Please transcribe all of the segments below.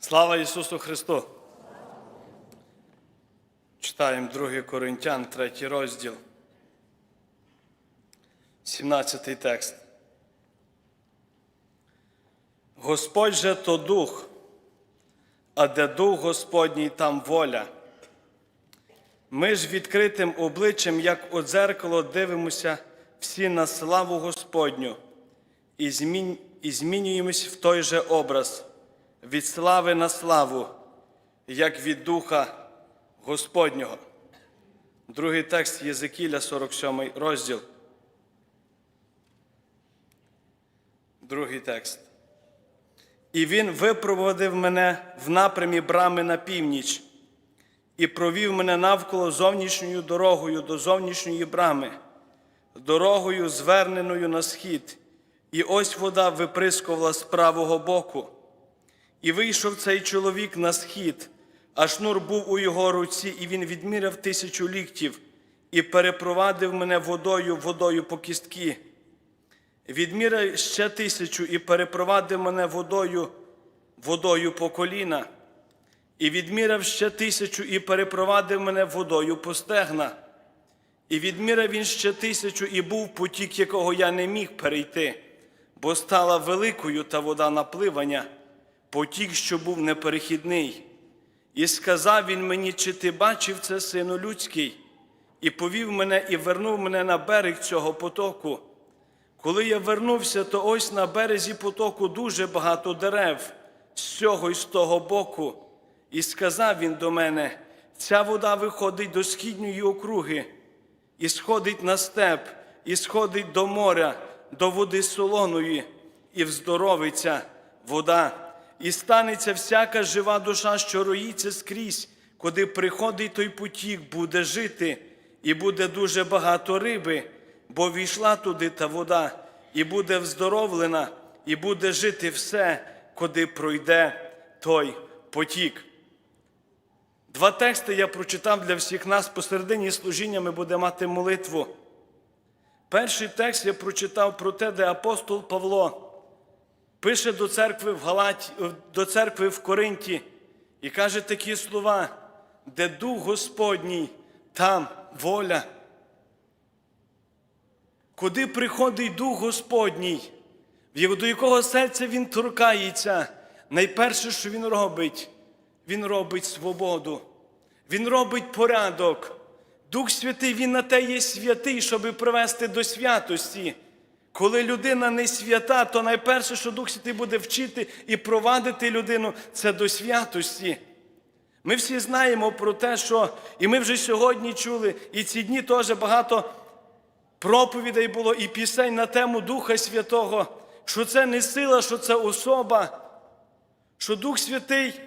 Слава Ісусу Христу! Читаємо 2 Коринтян, 3 розділ, 17 текст. Господь же то дух, а де дух Господній, там воля. Ми ж відкритим обличчям, як у дзеркало, дивимося всі на славу Господню і, змінюємось в той же образ, від слави на славу, як від Духа Господнього. Другий текст Єзекіля, 47 розділ. Другий текст. І він випроводив мене в напрямі брами на північ і провів мене навколо зовнішньою дорогою до зовнішньої брами, дорогою, зверненою на схід, і ось вода виприскувала з правого боку. І вийшов цей чоловік на схід, а шнур був у його руці, і він відміряв тисячу ліктів і перепровадив мене водою, водою по кістки. Відміряв ще тисячу і перепровадив мене водою, водою по коліна. І відміряв ще тисячу і перепровадив мене водою по стегна. І відміряв він ще тисячу, і був потік, якого я не міг перейти, бо стала великою та вода напливання, потік, що був неперехідний. І сказав він мені, чи ти бачив це, сину людський, і повів мене і вернув мене на берег цього потоку. Коли я вернувся, то ось на березі потоку дуже багато дерев з цього і з того боку. І сказав він до мене: ця вода виходить до східньої округи, і сходить на степ, і сходить до моря, до води солоної, і вздоровиться вода, і станеться всяка жива душа, що роїться скрізь, куди приходить той потік, буде жити, і буде дуже багато риби, бо війшла туди та вода, і буде вздоровлена, і буде жити все, куди пройде той потік. Два тексти я прочитав для всіх нас. Посередині служіння ми будемо мати молитву. Перший текст я прочитав про те, де апостол Павло пише до церкви в Галаті, до церкви в Коринті і каже такі слова, де Дух Господній, там воля. Куди приходить Дух Господній, до якого серця Він торкається, найперше, що Він робить, Він робить свободу, Він робить порядок. Дух Святий, Він на те є святий, щоб привести до святості. Коли людина не свята, то найперше, що Дух Святий буде вчити і провадити людину, це до святості. Ми всі знаємо про те, що і ми вже сьогодні чули, і ці дні теж багато проповідей було і пісень на тему Духа Святого, що це не сила, що це особа, що Дух Святий,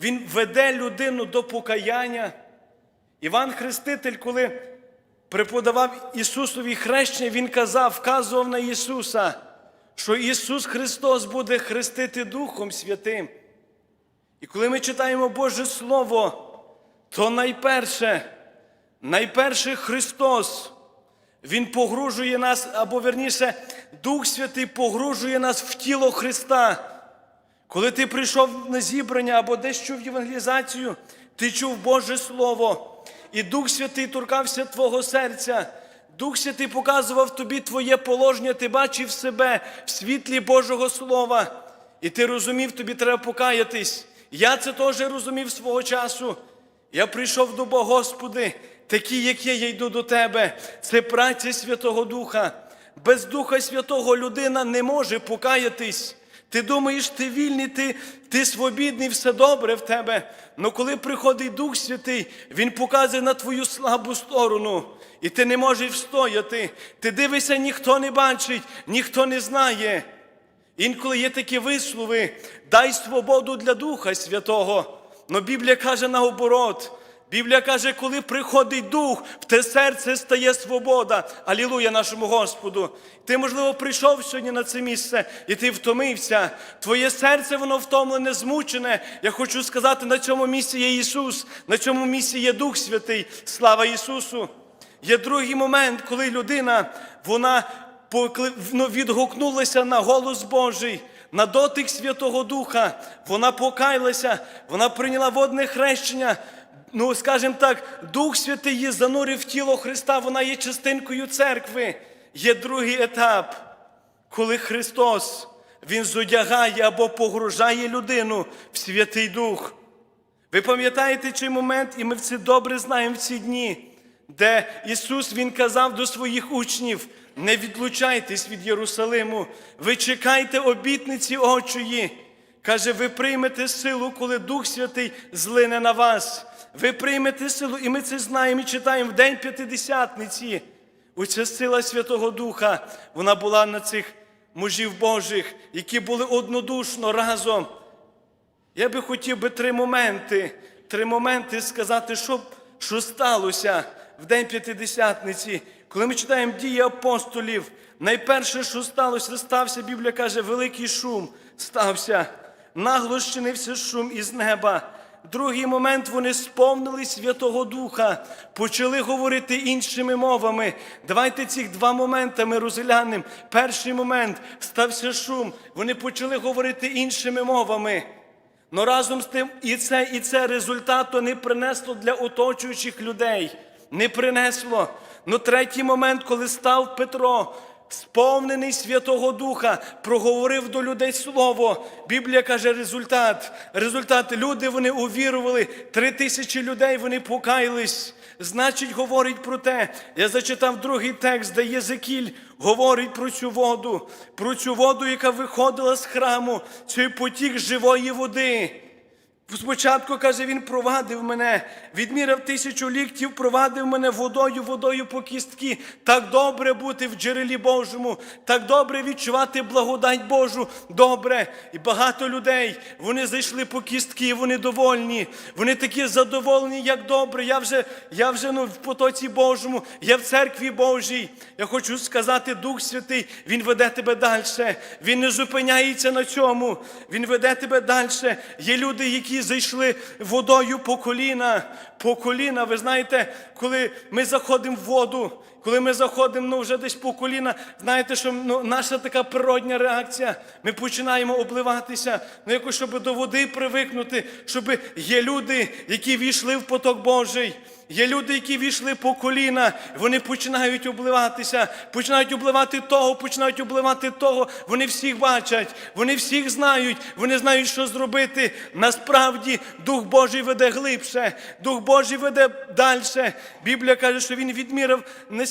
Він веде людину до покаяння. Іван Хреститель, коли преподавав Ісусові хрещення, Він казав, вказував на Ісуса, що Ісус Христос буде хрестити Духом Святим. І коли ми читаємо Боже Слово, то найперше, найперше Христос, Він погружує нас, або верніше, Дух Святий погружує нас в тіло Христа. Коли ти прийшов на зібрання або десь чув євангелізацію, ти чув Боже Слово, і Дух Святий торкався твого серця. Дух Святий показував тобі твоє положення, ти бачив себе в світлі Божого Слова. І ти розумів, тобі треба покаятись. Я це теж розумів свого часу. Я прийшов до Бога, Господи, такий, як є, я йду до Тебе. Це праця Святого Духа. Без Духа Святого людина не може покаятись. Ти думаєш, ти вільний, ти ти свобідний, все добре в тебе. Але коли приходить Дух Святий, Він показує на твою слабу сторону, і ти не можеш встояти. Ти дивишся, ніхто не бачить, ніхто не знає. Інколи є такі вислови, дай свободу для Духа Святого. Но Біблія каже наоборот. Біблія каже, коли приходить дух, в те серце стає свобода. Алілуя нашому Господу. Ти, можливо, прийшов сьогодні на це місце, і ти втомився. Твоє серце, воно втомлене, змучене. Я хочу сказати, на цьому місці є Ісус, на цьому місці є Дух Святий. Слава Ісусу! Є другий момент, коли людина вона ну, відгукнулася на голос Божий, на дотик Святого Духа. Вона покаялася, вона прийняла водне хрещення. Ну, скажімо так, Дух Святий її занурив в тіло Христа, вона є частинкою церкви. Є другий етап, коли Христос Він зодягає або погружає людину в Святий Дух. Ви пам'ятаєте цей момент, і ми це добре знаємо в ці дні, де Ісус Він казав до своїх учнів: не відлучайтесь від Єрусалиму, ви чекайте обітниці Отчої. Каже, ви приймете силу, коли Дух Святий злине на вас. Ви приймете силу, і ми це знаємо і читаємо в День П'ятидесятниці. Оця сила Святого Духа, вона була на цих мужів Божих, які були однодушно разом. Я би хотів би три моменти, три моменти сказати, що, що сталося в День П'ятидесятниці, коли ми читаємо дії апостолів. Найперше, що сталося, стався, Біблія каже, великий шум стався, нагло щинився шум із неба. Другий момент вони сповнили Святого Духа, почали говорити іншими мовами. Давайте ці два моменти ми розглянемо. Перший момент стався шум. Вони почали говорити іншими мовами. Но разом з тим і це, і це результату не принесло для оточуючих людей. Не принесло. Ну третій момент, коли став Петро, сповнений Святого Духа, проговорив до людей Слово. Біблія каже результат. Результат. Люди вони увірували. Три тисячі людей вони покаялись. Значить, говорить про те. Я зачитав другий текст, де Єзекіль говорить про цю воду, про цю воду, яка виходила з храму, цей потік живої води. Спочатку, каже, він провадив мене, відміряв тисячу ліктів, провадив мене водою, водою по кістки. Так добре бути в джерелі Божому, так добре відчувати благодать Божу. Добре. І багато людей вони зайшли по кістки, вони довольні. Вони такі задоволені, як добре. Я вже, я вже ну, в потоці Божому, я в церкві Божій. Я хочу сказати, Дух Святий, Він веде тебе далі. Він не зупиняється на цьому. Він веде тебе далі. Є люди, які зайшли водою по коліна. По коліна. Ви знаєте, коли ми заходимо в воду, коли ми заходимо ну, вже десь по коліна, знаєте, що ну, наша така природня реакція, ми починаємо обливатися, ну якось, щоб до води привикнути, щоб є люди, які війшли в поток Божий. Є люди, які війшли по коліна, вони починають обливатися, починають обливати того, починають обливати того. Вони всіх бачать, вони всіх знають, вони знають, що зробити. Насправді Дух Божий веде глибше, Дух Божий веде далі. Біблія каже, що він відміряв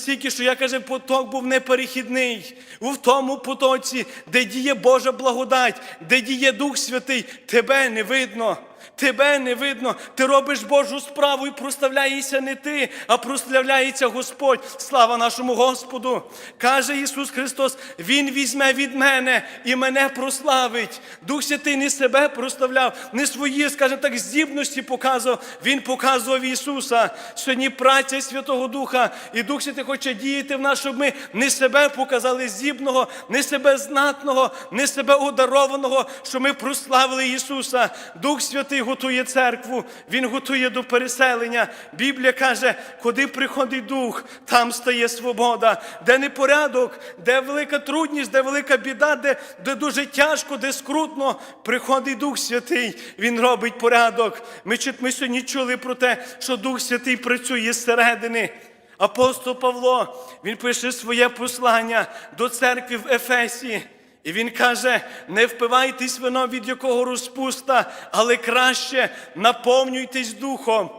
настільки, що я каже, поток був неперехідний. У тому потоці, де діє Божа благодать, де діє Дух Святий, тебе не видно. Тебе не видно, ти робиш Божу справу і прославляєшся не ти, а прославляється Господь. Слава нашому Господу. Каже Ісус Христос: Він візьме від мене і мене прославить. Дух Святий не себе прославляв, не свої, скажімо так, здібності показував. Він показував Ісуса. Сьогодні праця Святого Духа, і Дух Святий хоче діяти в нас, щоб ми не себе показали здібного, не себе знатного, не себе одарованого, щоб ми прославили Ісуса. Дух Святий готує церкву, Він готує до переселення. Біблія каже, куди приходить дух, там стає свобода, де непорядок, де велика трудність, де велика біда, де, де дуже тяжко, де скрутно, приходить Дух Святий, Він робить порядок. Ми, ми сьогодні чули про те, що Дух Святий працює зсередини. Апостол Павло, він пише своє послання до церкви в Ефесі. І він каже: не впивайтесь вино, від якого розпуста, але краще наповнюйтесь духом.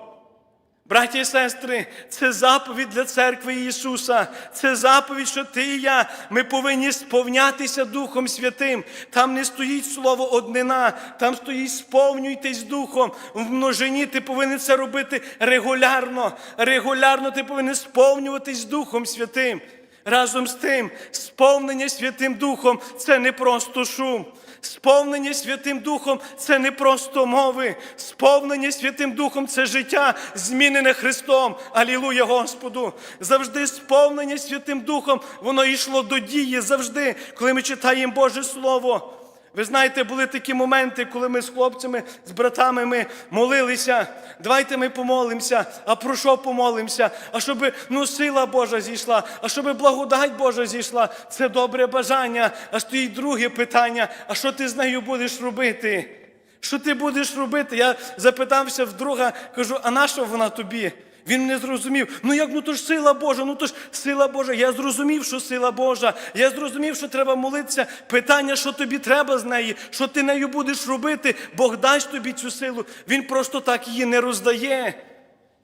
Браті і сестри, це заповідь для церкви Ісуса. Це заповідь, що ти і я. Ми повинні сповнятися Духом Святим. Там не стоїть слово однина, там стоїть сповнюйтесь Духом. В множині ти повинен це робити регулярно. Регулярно ти повинен сповнюватись Духом Святим. Разом з тим, сповнення Святим Духом це не просто шум. Сповнення Святим Духом це не просто мови. Сповнення Святим Духом це життя, змінене Христом. Алілуя Господу. Завжди сповнення Святим Духом, воно йшло до дії завжди, коли ми читаємо Боже Слово. Ви знаєте, були такі моменти, коли ми з хлопцями, з братами ми молилися. Давайте ми помолимося. А про що помолимося? А щоб ну, сила Божа зійшла, а щоб благодать Божа зійшла. Це добре бажання. А стоїть друге питання: а що ти з нею будеш робити? Що ти будеш робити? Я запитався в друга, кажу, а на що вона тобі? Він не зрозумів. Ну як ну то ж сила Божа, ну то ж сила Божа. Я зрозумів, що сила Божа. Я зрозумів, що треба молитися. Питання, що тобі треба з неї, що ти нею будеш робити, Бог дасть тобі цю силу. Він просто так її не роздає.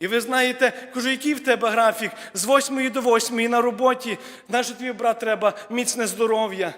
І ви знаєте, кажу, який в тебе графік? З 8 до 8 на роботі. Знаєш, тобі, брат, треба міцне здоров'я.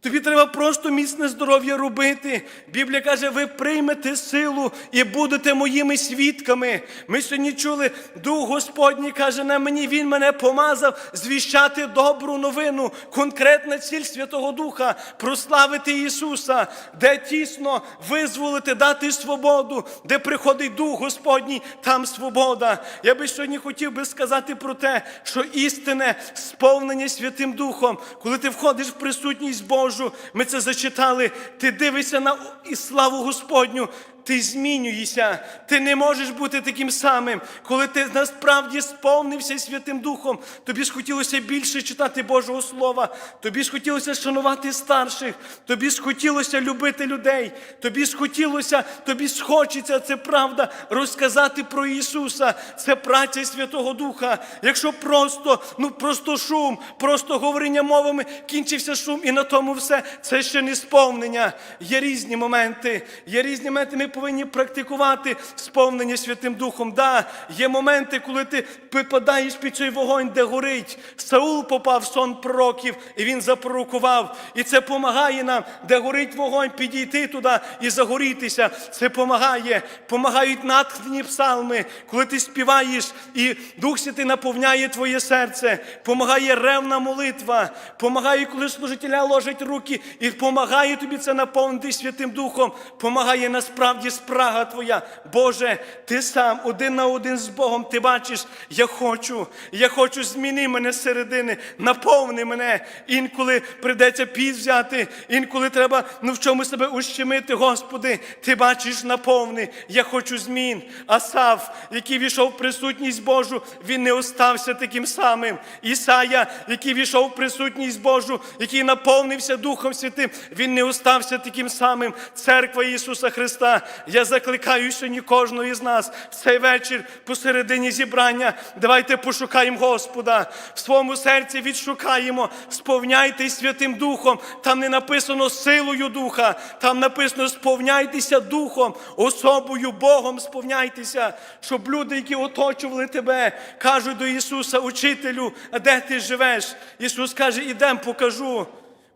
Тобі треба просто міцне здоров'я робити. Біблія каже, ви приймете силу і будете моїми свідками. Ми сьогодні чули, Дух Господній каже на мені, Він мене помазав звіщати добру новину, конкретна ціль Святого Духа, прославити Ісуса, де тісно визволити, дати свободу, де приходить Дух Господній, там свобода. Я би сьогодні хотів би сказати про те, що істинне сповнення Святим Духом, коли ти входиш в присутність Божу, ми це зачитали, ти дивишся на і славу Господню. Ти змінюєшся, ти не можеш бути таким самим. Коли ти насправді сповнився Святим Духом, тобі ж хотілося більше читати Божого Слова, тобі ж хотілося шанувати старших, тобі ж хотілося любити людей, тобі ж хотілося, тобі ж хочеться, це правда, розказати про Ісуса. Це праця Святого Духа. Якщо просто, ну просто шум, просто говорення мовами, кінчився шум, і на тому все, це ще не сповнення. Є різні моменти, є різні моменти. Ми повинні практикувати сповнення Святим Духом. Да, є моменти, коли ти попадаєш під цей вогонь, де горить. Саул попав в сон пророків, і він запророкував. І це допомагає нам, де горить вогонь, підійти туди і загорітися. Це допомагає. Помагають натхнені псалми, коли ти співаєш, і Дух Святий наповняє твоє серце. Помагає ревна молитва. Помагає, коли служителя ложать руки, і помагає тобі це наповнити Святим Духом. Помагає насправді спрага твоя. Боже, ти сам один на один з Богом. Ти бачиш, я хочу, я хочу зміни мене середини, наповни мене. Інколи прийдеться піс взяти, інколи треба ну в чому себе ущемити, Господи, ти бачиш наповни. Я хочу змін. Асав, який війшов в присутність Божу, він не остався таким самим. Ісая, який війшов в присутність Божу, який наповнився Духом Святим, він не остався таким самим. Церква Ісуса Христа. Я закликаю сьогодні кожного із нас в цей вечір посередині зібрання. Давайте пошукаємо Господа. В своєму серці відшукаємо, сповняйтесь Святим Духом. Там не написано силою Духа, там написано сповняйтеся Духом, особою Богом сповняйтеся, щоб люди, які оточували тебе, кажуть до Ісуса, учителю, а де ти живеш? Ісус каже, ідем, покажу.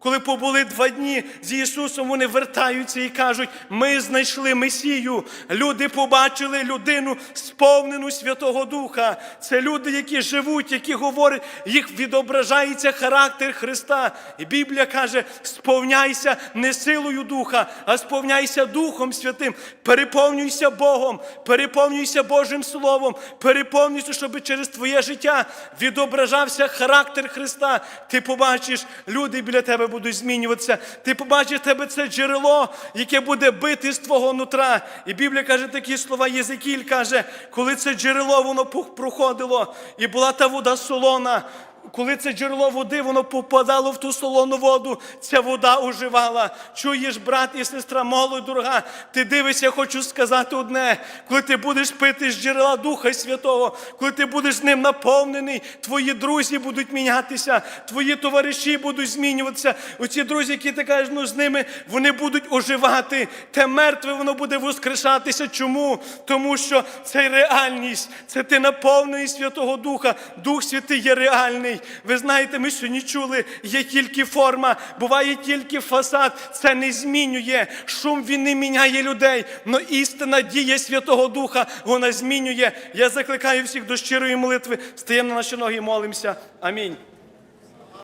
Коли побули два дні з Ісусом, вони вертаються і кажуть: ми знайшли Месію. Люди побачили людину, сповнену Святого Духа. Це люди, які живуть, які говорять, їх відображається характер Христа. І Біблія каже: сповняйся не силою Духа, а сповняйся Духом Святим. Переповнюйся Богом, переповнюйся Божим Словом, переповнюйся, щоб через твоє життя відображався характер Христа. Ти побачиш, люди біля тебе будуть змінюватися. Ти побачиш тебе це джерело, яке буде бити з твого нутра. І Біблія каже такі слова, Єзекіль каже, коли це джерело воно проходило, і була та вода солона. Коли це джерело води, воно попадало в ту солону воду, ця вода оживала. Чуєш, брат і сестра, молодь дорога, ти дивишся, я хочу сказати одне. Коли ти будеш пити з джерела Духа Святого, коли ти будеш ним наповнений, твої друзі будуть мінятися, твої товариші будуть змінюватися. Оці друзі, які ти кажеш, ну з ними вони будуть оживати. Те мертве воно буде воскрешатися. Чому? Тому що це реальність, це ти наповнений Святого Духа. Дух Святий є реальний. Ви знаєте, ми сьогодні чули, є тільки форма, буває тільки фасад. Це не змінює. Шум він не міняє людей. Но істина дія Святого Духа вона змінює. Я закликаю всіх до щирої молитви. Стаємо на наші ноги і молимося. Амінь.